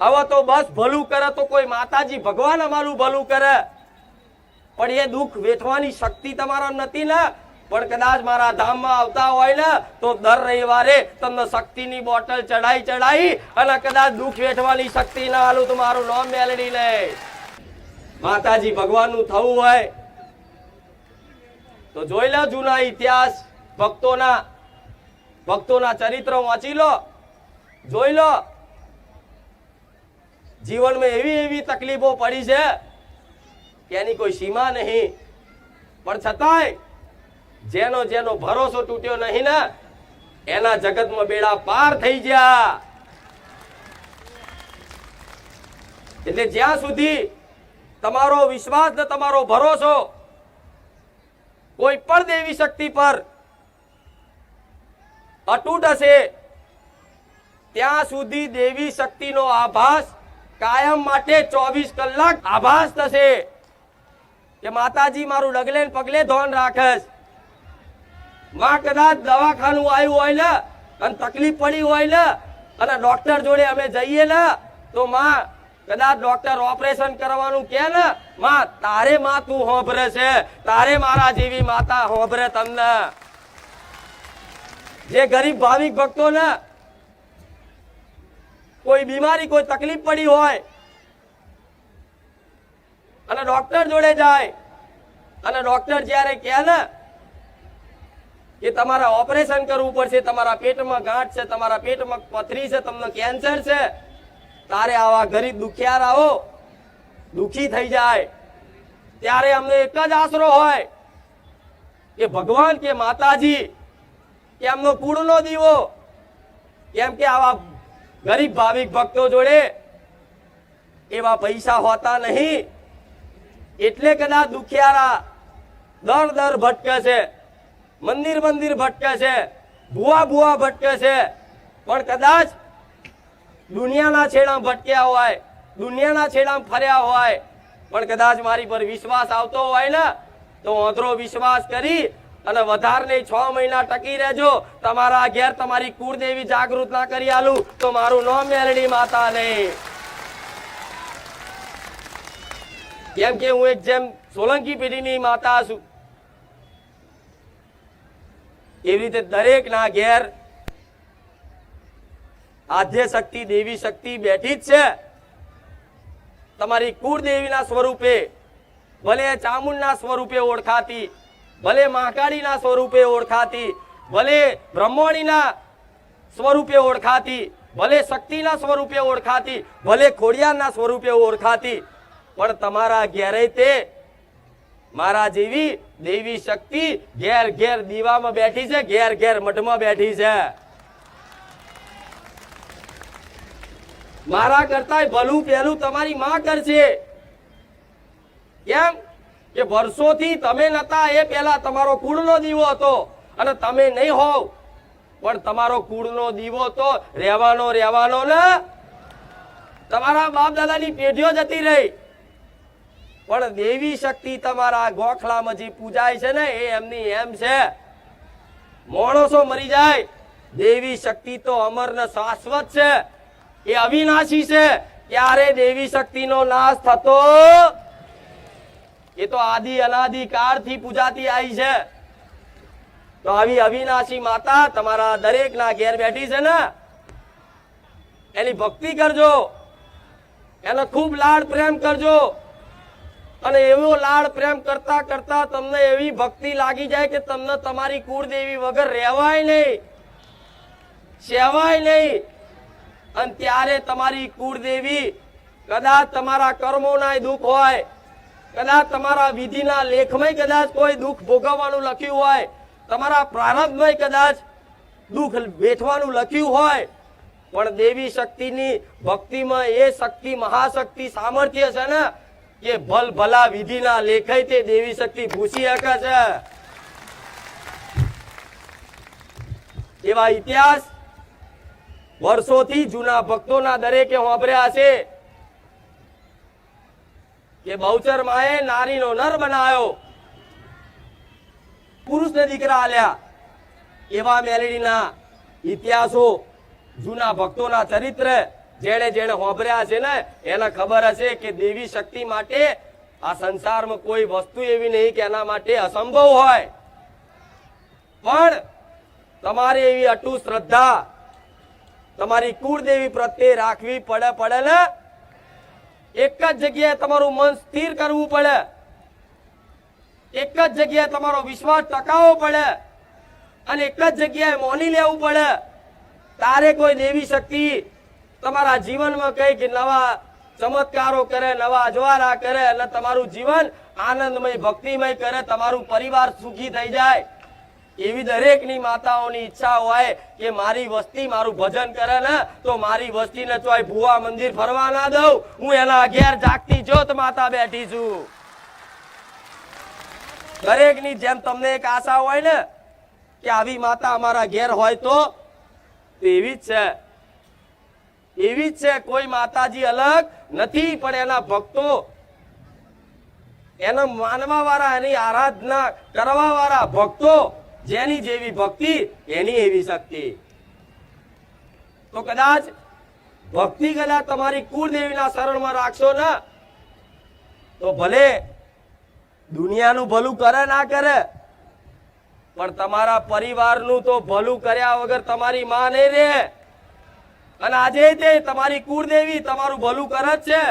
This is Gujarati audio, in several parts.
હવે તો બસ ભલું કરે તો કોઈ માતાજી ભગવાન અમારું ભલું કરે. પણ એ દુઃખ વેઠવાની શક્તિ તમારા નથી ને? પણ કદાચ મારા ધામમાં આવતા હોય ને, તો દર રવિવારે તમને શક્તિની બોટલ ચડાઈ ચડાઈ અને કદાચ દુઃખ વેઠવાની શક્તિ ના આલું તો મારું નામ મેલડી લે. માતાજી ભગવાનનું થવું હોય, તો જોઈ લો જૂના ઇતિહાસ, ભક્તોના ભક્તોના ચરિત્ર વાંચી લો. જોઈ લો જીવનમાં એવી એવી તકલીફો પડી છે કે એની કોઈ સીમા નહીં. પણ છતાંય જેનો જેનો ભરોસો તૂટ્યો નહીં ને, એના જગતમાં બેડા પાર થઈ ગયા. એટલે જ્યાં સુધી તમારો વિશ્વાસ ને તમારો ભરોસો કોઈ પણ દેવી શક્તિ પર અતૂટ હશે, ત્યાં સુધી દેવી શક્તિનો આભાસ કાયમ માટે ચોવીસ કલાક આભાસ થશે. કે માતાજી, મારું ડગલે પગલે ધોન રાખસ. માં કદાચ દવાખાનું આવ્યું હોય ને, અને તકલીફ પડી હોય ને, અને ડોક્ટર જોડે અમે જઈએ ને, તો માં કદાચ ડોક્ટર ઓપરેશન કરવાનું કે ને, માં, તારે માં તું હોભરે છે. તારે મારા જેવી માતા હોભરે તમને. જે ગરીબ ભાવિક ભક્તો ને કોઈ બીમારી, કોઈ તકલીફ પડી હોય અને ડોક્ટર જોડે જાય અને ડોક્ટર જ્યારે કહે ને કે તમારા ઓપરેશન કરવું પડશે, તમારા પેટમાં ગાંઠ છે, તમારા પેટમાં પથરી છે, તમને કેન્સર છે, તારે આવા ગરીબ દુખિયારાઓ દુખી થઈ જાય. ત્યારે અમને એક જ આશરો હોય કે ભગવાન કે માતાજી, કે એમનો કુળનો દીવો, કેમ કે આવા ગરીબ ભાવિક ભક્તો જોડે એવા પૈસા હોતા નહીં. એટલે કદાચ દુખિયારા દર દર ભટકે છે, મંદિર મંદિર ભટકે છે, ભૂવા ભૂવા ભટકે છે. પણ કદાચ દુનિયાના છેડા ભટક્યા હોય, દુનિયાના છેડા ફર્યા હોય, પણ કદાચ મારી પર વિશ્વાસ આવતો હોય ને, તો અધરો વિશ્વાસ કરી અને વધારે નહીં છ મહિના ટકી રહેજો. તમારા ઘેર તમારી કુળદેવી જાગૃત ના કરી આલું. તો મારું નામ મેલડી માતા ને કેમ કે હું એક જેમ સોલંકી પેઢીની માતા છું. એવી રીતે દરેક ના ઘેર આધ્ય શક્તિ, દેવી શક્તિ બેઠી જ છે. તમારી કુળદેવીના સ્વરૂપે, ભલે ચામુંડના સ્વરૂપે ઓળખાતી ભલે મહાકાળીના સ્વરૂપે ઓળખાતી, ભલે બ્રહ્મણીના સ્વરૂપે ઓળખાતી, ભલે શક્તિના સ્વરૂપે ઓળખાતી, ભલે ખોડિયારના સ્વરૂપે ઓળખાતી, પણ તમારા ઘેરે તે મારા જેવી દેવી શક્તિ ઘેર ઘેર દીવામાં બેઠી છે, ઘેર ઘેર મઠમાં બેઠી છે. મારા કરતા ભલું પહેલું તમારી માં કરશે. કેમ? કે વર્ષોથી તમે નતા, એ પહેલા તમારો કુળનો દીવો હતો અને તમે નહીં હોવ. પણ તમારો કુળનો દીવો તો રહેવાનો રહેવાનો ને તમારા બાપ દાદાની પેઢીઓ જતી રહી. પણ દેવી શક્તિ તમારા ગોખલામાં જે પૂજાય છે ને, એ એમની એમ છે. માણસો મરી જાય. દેવી શક્તિ તો અમર ને શાશ્વત છે. એ અવિનાશી છે. ક્યારે દેવી શક્તિનો નાશ થતો એ તો આદિ અનાદિ કાળથી પૂજાતી આવી છે. તો આવી અવિનાશી માતા તમારા દરેક ના ઘેર બેઠી છે ને, એની ભક્તિ કરજો. એનો ખૂબ લાડ પ્રેમ કરજો. અને એવો લાડ પ્રેમ કરતા કરતા તમને એવી ભક્તિ લાગી જાય કે તમને તમારી કુળદેવી વગર રહેવાય નહીં. સેવાય નહીં. અને ત્યારે તમારી કુળદેવી કદાચ તમારા કર્મોના દુઃખ હોય. કદાચ તમારા વિધિના લેખમાં કદાચ કોઈ દુઃખ ભોગવવાનું લખ્યું હોય, તમારા પ્રારંભમાં કદાચ દુઃખ વેઠવાનું લખ્યું હોય, પણ દેવી શક્તિની ભક્તિમાં એ શક્તિ મહાશક્તિ સામર્થ્ય છે ને, કે ભલ ભલા વિધિના લેખાય તે દેવી શક્તિ ભૂસી શકે છે. એવા ઇતિહાસ વર્ષોથી જૂના ભક્તોના દરેકે વાપર્યા છે. કે બહુચર માએ નારીનો નર બનાવ્યો પુરુષને દીકરા આલ્યા. એવા મેલેડીના ઇતિહાસો જૂના ભક્તોના ચરિત્ર જેણે જેણે હોભર્યા છે ને, એને ખબર હશે કે દેવી શક્તિ માટે આ સંસારમાં કોઈ વસ્તુ એવી નહીં કે એના માટે અસંભવ હોય. પણ તમારે એવી અટુ શ્રદ્ધા તમારી કુળદેવી પ્રત્યે રાખવી પડે પડે ને એક જ જગ્યાએ તમારું મન સ્થિર કરવું પડે. એક જ જગ્યાએ તમારો વિશ્વાસ ટકાવવો પડે. અને એક જ જગ્યાએ મોની લેવું પડે. તારે કોઈ દેવી શક્તિ તમારા જીવનમાં કંઈક નવા ચમત્કારો કરે, નવા અજવારા કરે અને તમારું જીવન આનંદમય, ભક્તિમય કરે, તમારું પરિવાર સુખી થઈ જાય. એવી દરેકની માતાઓની ઈચ્છા હોય કે મારી વસ્તી મારું ભજન કરે ને, તો મારી વસ્તીને ચોય ભુવા મંદિર ફરવા ના દઉં. હું એના ઘેર જાગતી જોત માતા બેઠી છું. દરેકની જેમ તમને એક આશા હોય ને, કે આવી માતા અમારા ઘેર હોય તો એવી જ છે. એવી જ છે, કોઈ માતાજી અલગ નથી, પણ એના ભક્તો એના માનવા વાળા એની આરાધના કરવા વાળા ભક્તો જેની જેવી ભક્તિ, એની એવી શક્તિ. તો કદાચ ભક્તિ કદાચ તમારી કુળદેવીના શરણમાં રાખશો ને, તો ભલે દુનિયાનું ભલું કરે ના કરે, પણ તમારા પરિવારનું તો ભલું કર્યા વગર તમારી માં નહીં રહે. અને આજે તે તમારી કુળદેવી તમારું ભલું કરે જ છે.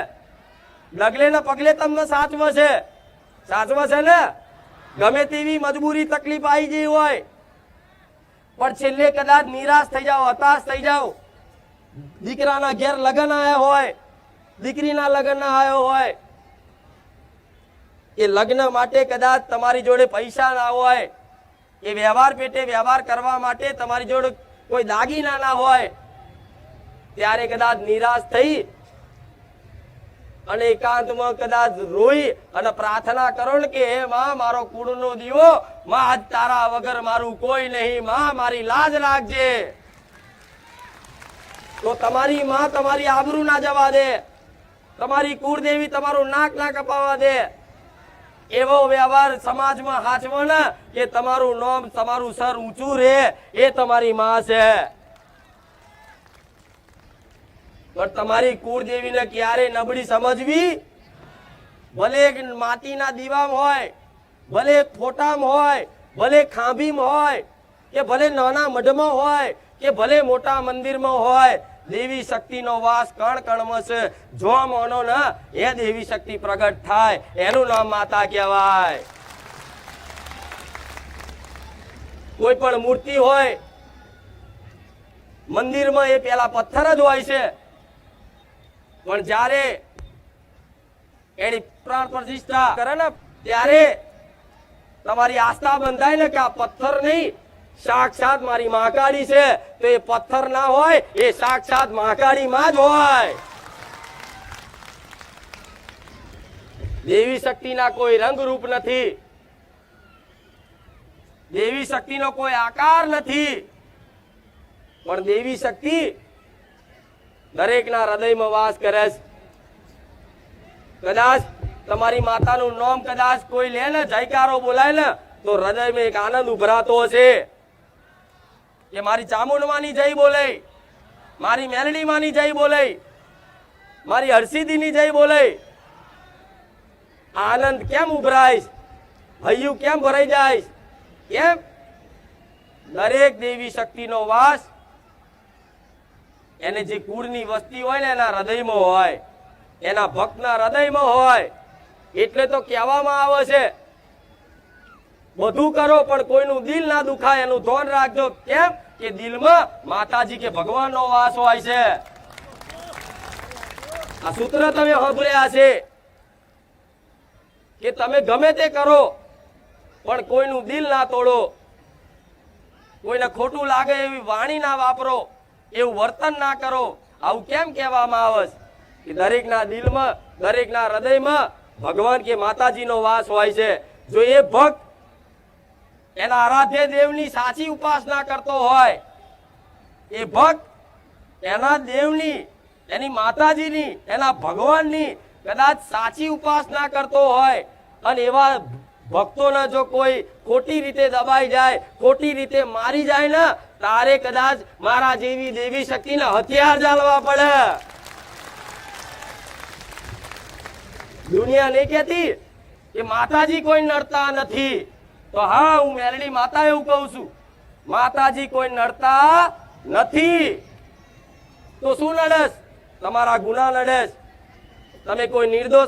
ડગલે ને પગલે તમને સાચવે છે. સાચવે છે ને? ગમે તેવી મજબૂરી તકલીફ આવી ગઈ હોય, પણ છેલ્લે કદાચ નિરાશ થઈ જાઓ, હતાશ થઈ જાઓ. દીકરાના ઘેર લગ્ન આવ્યા હોય, દીકરીના લગ્ન આવ્યો હોય, એ લગ્ન માટે કદાચ તમારી જોડે પૈસા ના હોય, એ વ્યવહાર પેટે વ્યવહાર કરવા માટે તમારી જોડે કોઈ દાગીના ના હોય, ત્યારે કદાચ નિરાશ થઈ અને એકાંતમાં કદાચ રોઈ અને પ્રાર્થના કરો કે, હે માં, મારો કુળનો દીવો, માં, આજ તારા વગર મારું કોઈ નહીં, માં, મારી લાજ રાખજે તો તમારી માં તમારી આબરૂ ના જવા દે. તમારી કુળદેવી તમારું નાક ના કપાવા દે. એવો વ્યવહાર સમાજમાં હાચવો ને કે તમારું નામ, તમારું સર ઊંચું રહે એ તમારી માં છે. પણ તમારી કુળદેવીને ક્યારે નબળી સમજવી? ભલે માટીના દીવામાં હોય, ભલે ફોટામ હોય, ભલે ખાંભીમ હોય, કે ભલે નાના મઢમાં હોય, કે ભલે મોટા મંદિરમાં હોય, દેવી શક્તિનો વાસ કણ કણમાં છે. જો મોનો ને, એ દેવી શક્તિ પ્રગટ થાય. એનું નામ માતા કહેવાય. કોઈ પણ મૂર્તિ હોય, મંદિરમાં એ પેલા પથ્થર જ હોય છે. પણ જ્યારે એની પ્રાણ પ્રતિષ્ઠા કરે ને, ત્યારે તમારી આસ્થા બંધાય ને કે આ પથ્થર નહીં સાક્ષાત મારી મહાકાળી છે, તો એ પથ્થર ના હોય, એ સાક્ષાત મહાકાળી માં જ હોય. દેવી શક્તિના કોઈ રંગ રૂપ નથી. દેવી શક્તિનો કોઈ આકાર નથી. પણ દેવી શક્તિ દરેકના હૃદયમાં વાસ કરે છે. કદાચ તમારી માતાનું નામ કદાચ કોઈ લે ને, જયકારો બોલાય ને, તો હૃદયમાં એક આનંદ ઉભરાતો હશે. કે મારી ચામુંડમાની જય બોલે મારી મેલડીમાંની જય બોલે મારી હરસિદ્ધિની જય બોલે આનંદ કેમ ઉભરાય હૈયું કેમ ભરાઈ જાય કેમ? દરેક દેવી શક્તિનો વાસ એને જે કુળની વસ્તી હોય ને એના હૃદયમાં હોય, એના ભક્તના હૃદયમાં હોય, એટલે તો કહેવામાં આવે છે, બધું કરો પણ કોઈનું દિલ ના દુખાય, એનું ધ્યાન રાખજો. કેમ? કે દિલમાં માતાજી કે ભગવાનનો વાસ હોય છે. આ સૂત્ર તમે સાંભળ્યા છે કે તમે ગમે તે કરો, પણ કોઈનું દિલ ના તોડો. કોઈને ખોટું લાગે એવી વાણી ના વાપરો. એવું વર્તન ના કરો, આવું કેમ કહેવામાં આવે કે દરેકના દિલમાં, દરેકના હૃદયમાં ભગવાન કે માતાજીનો વાસ હોય છે. જો એ ભક્ત એના આરાધ્ય દેવની સાચી ઉપાસના કરતો હોય, એ ભક્ત એના દેવની, એની માતાજીની, એના ભગવાનની કદાચ સાચી ઉપાસના કરતો હોય, અને એવા ભક્તોના જો કોઈ ખોટી રીતે દબાઈ જાય, ખોટી રીતે મારી જાય ને, તારે કદાચ મારા જેવી દેવી શક્તિના હથિયાર જાળવા પડે. દુનિયા નહીં કહેતી કે માતાજી કોઈ નડતા નથી. તો હા, હું મેરડી માતા એવું કહું છું. માતાજી કોઈ નડતા નથી. તો શું નડસ? તમારા ગુના નડેશ તમે કોઈ નિર્દોષ